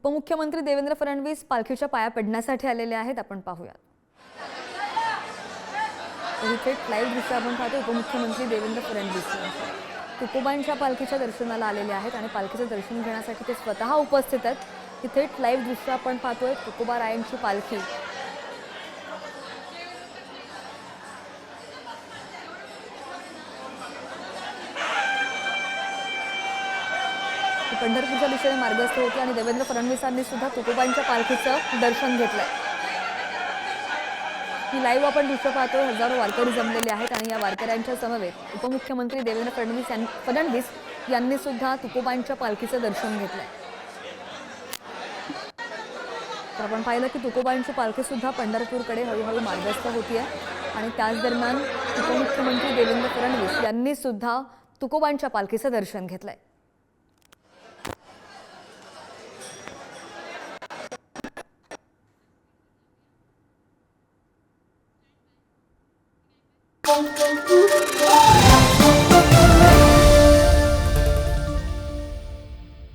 उपमुख्यमंत्री देवेंद्र फडणवीस पालखीच्या पाया पडण्यासाठी आलेले आहेत. आपण पाहूयात. थेट इथे लाईव्ह दृश्य आपण पाहतो उपमुख्यमंत्री देवेंद्र फडणवीस तुकोबांच्या पालखीच्या दर्शनाला आलेले आहेत आणि पालखीचं दर्शन घेण्यासाठी ते स्वतः उपस्थित आहेत. इथे लाईव्ह दृश्य आपण पाहतोय. तुकोबा रायांची पालखी पंढरपूरच्या दिशेने मार्गस्थ होती आणि देवेंद्र फडणवीसांनी सुद्धा तुकोबांच्या पालखीचं दर्शन घेतलंय. ही लाईव्ह आपण दृश्य पाहतो हजारो वारकरी जमलेले आहेत आणि या वारकऱ्यांच्या समवेत उपमुख्यमंत्री देवेंद्र फडणवीस यां फडणवीस यांनी सुद्धा तुकोबांच्या पालखीचं दर्शन घेतलंय. तर आपण पाहिलं की तुकोबांची पालखी सुद्धा पंढरपूरकडे हळूहळू मार्गस्थ होतीये. आणि त्याच दरम्यान उपमुख्यमंत्री देवेंद्र फडणवीस यांनी सुद्धा तुकोबांच्या पालखीचं दर्शन घेतलंय.